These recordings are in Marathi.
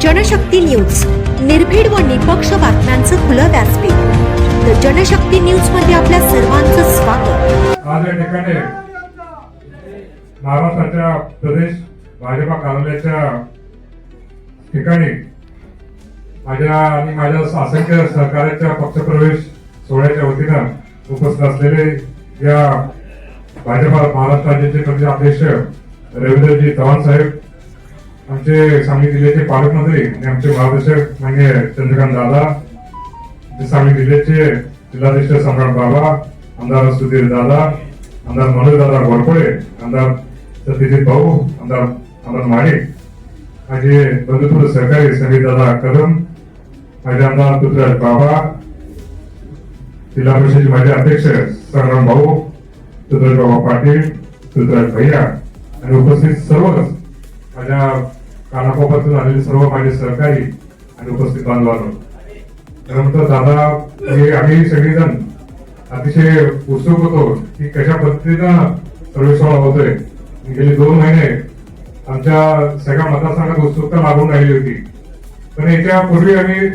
जनशक्ती न्यूज. निर्भीड व निपक्ष बातम्यांचं खुलं व्यासपीठ. द जनशक्ती न्यूजमध्ये आपल्या सर्वांचं स्वागत. आज या ठिकाणी महाराष्ट्राच्या प्रदेश भाजपा कार्यालयाच्या ठिकाणी माझ्या आणि माझ्या असंख्य सहकार्याच्या पक्षप्रवेश सोहळ्याच्या वतीनं उपस्थित असलेले या भाजपा महाराष्ट्र राज्याचे प्रदेश अध्यक्ष रवींद्रजी चव्हाण साहेब आमचे सांगली जिल्ह्याचे पालकमंत्री आणि आमचे मार्गदर्शक म्हणजे चंद्रकांत दादा सांगली जिल्ह्याचे जिल्हाध्यक्ष सम्राट बाबा आमदार सुधीर दादा आमदार मनोज दादा घोरपडे आमदार सत्यजित भाऊ आमदार आमदार माडे माझे बंधुत्व सहकारी समीर दादा कदम माझे आमदार पृथ्वीराज बाबा जिल्हा परिषदेचे माझे अध्यक्ष संग्राम भाऊ पृथ्वीराज बाबा पाटील पृथ्वीराज भैया आणि उपस्थित सर्वच माझ्या कानाकोपातून आलेले सर्व माझे सहकारी आणि उपस्थित बांधवांनो. त्यानंतर दादा हे आम्ही सगळेजण अतिशय उत्सुक होतो की कशा पद्धतीनं सर्वे होतोय. गेले दोन महिने आमच्या सगळ्या मतदारसंघात उत्सुकता लागून राहिली होती. पण याच्या पूर्वी आम्ही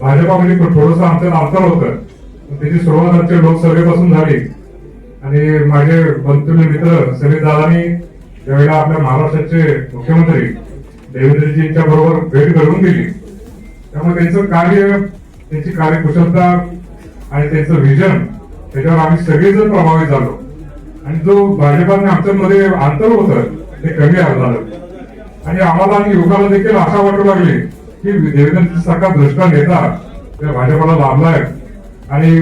भाजपामध्ये थोडंसं आमचं अंतर होतं. त्याची सुरुवात आमच्या लोकसभेपासून झाली. आणि माझे बंधुले मित्र सगळे दादांनी ज्यावेळेला आपल्या महाराष्ट्राचे मुख्यमंत्री देवेंद्रजींच्या बरोबर भेट घडवून दिली त्यामुळे त्यांचं कार्य त्यांची कार्यकुशलता आणि त्यांचं व्हिजन त्याच्यावर आम्ही सगळेजण प्रभावित झालो. आणि जो भाजपाने आमच्यामध्ये अंतर होतं ते कमी झालं. आणि आम्हाला आणि युवकाला देखील आशा वाटू लागली की देवेंद्र सारखा दृष्टा नेता त्या भाजपाला लाभलाय. आणि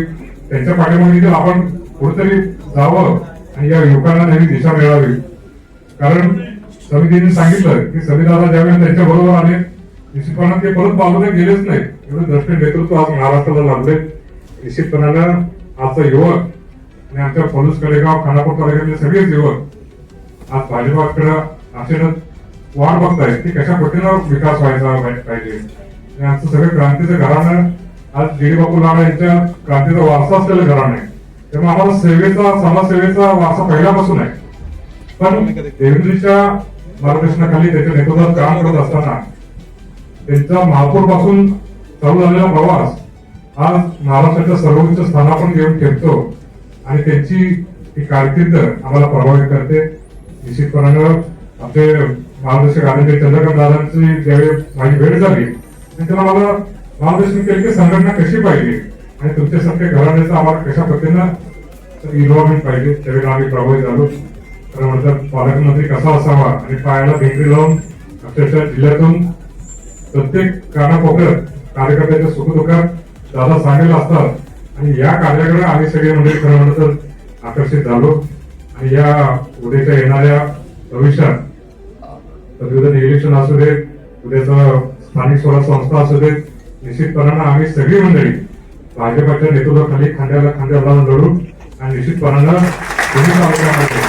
त्यांच्या पाठीमागे देखील आपण कुठेतरी जावं आणि या युवकांना नवी दिशा मिळावी. कारण समितीने सांगितलं की समिताला ज्यावेळेस त्यांच्या बरोबर आले निश्चितपणाने ते परत बाजूने गेलेच नाही एवढं द्रष्टे नेतृत्व आज महाराष्ट्राला लाभले निश्चितपणानं आजचा युवक आणि आमच्या पलूस कडेगाव खानापूर तालुक्यातले सगळेच युवक आज भाजपाकडे आशेनं वाट बघतायत की कशा पद्धतीनं विकास व्हायचा पाहिजे. आणि आमचं सगळं क्रांतीचं घराणं आज जी डी बापू लाडा यांच्या क्रांतीचा वारसा असलेलं घराणं आहे. त्यामुळे आम्हाला सेवेचा समाजसेवेचा वारसा पहिल्यापासून आहे. पण देवेंद्रच्या बालकृष्णाखाली त्याच्या नेतृत्वात काम करत असताना त्यांचा महापौरपासून चालू झालेला प्रवास आज महाराष्ट्राच्या सर्वोच्च स्थानापण घेऊन ठेवतो. आणि त्यांची ही कारकीर्द आम्हाला प्रभावित करते. निश्चितपणानं आपले मार्गदर्शक आदरणीय चंद्रकांत दादांची ज्यावेळी माझी भेट झाली त्यांना मला मार्गदर्शन केले की संघटना कशी पाहिजे आणि तुमच्यासारख्या घराण्याचं आम्हाला कशा पद्धतीनं इन्व्हॉल्वमेंट पाहिजे त्यावेळेला आम्ही प्रभावित झालो. तर म्हणतात पालकमंत्री कसा असावा आणि पायाला भेंगरी लावून अक्षरशः जिल्ह्यातून प्रत्येक कानाकोपऱ्यात कार्यकर्त्याच्या सुखदुःखात दादा सांगेल असतात. आणि या कार्याकडे आम्ही सगळे मंडळी खरं म्हणलं तर आकर्षित झालो. आणि या उद्याच्या येणाऱ्या भविष्यात पदवीधर इलेक्शन असू देत उद्याचं स्थानिक स्वराज संस्था असू देत निश्चितपणानं आम्ही सगळी मंडळी भाजपाच्या नेतृत्वाखाली खांद्याला खांद्याला लढू आणि निश्चितपणानं दोन्ही तालुक्यामध्ये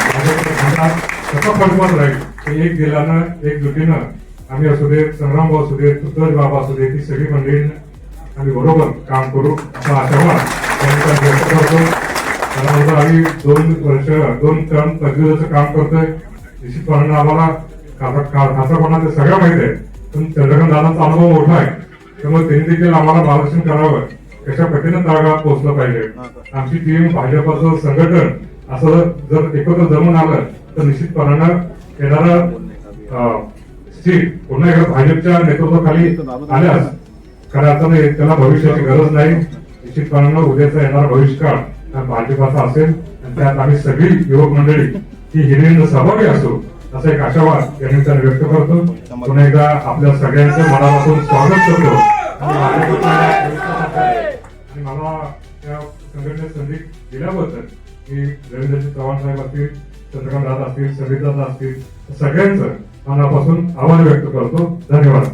राहील एक दिलानं एक जुटीनं आम्ही असू देत संग्राम भाऊ असू देत पृथ्वीराज बाबा असू देत ही सगळी मंडळी आम्ही बरोबर काम करू असा आशावाद त्यांचा व्यक्त करतो त्यानंतर आम्ही दोन वर्ष दोन टर्म पदवीचं काम करतोय निश्चितपणानं आम्हाला खासापणा ते सगळं माहीत आहे पण चंद्रकांत दादांचा अनुभव मोठा आहे त्यामुळे त्यांनी देखील आम्हाला मार्गदर्शन करावं कशा पद्धतीनं तळागाळात पोहोचलं पाहिजे आमची टीम भाजपाचं संघटन असं जर एकत्र जमून आलं तर निश्चितपणानं येणारा सीट पुन्हा एकदा भाजपच्या नेतृत्वाखाली आल्यास खऱ्या अर्थाने त्याला भविष्याची गरज नाही. निश्चितपणानं उद्याचा येणारा भविष्यकाळ हा भाजपाचा असेल. आणि त्यात आम्ही सगळी युवक मंडळी ही हिरिंद सहभागी असो असा एक आशावाद या निमित्ताने व्यक्त करतो. पुन्हा एकदा आपल्या सगळ्यांचं मनापासून स्वागत करतो. मला त्या संघटनेत संधी दिल्याबद्दल मी रवींद्रजी चव्हाण साहेब असतील चंद्रकांत दादा असतील समीर दादा असतील सगळ्यांचं मनापासून आभार व्यक्त करतो. धन्यवाद.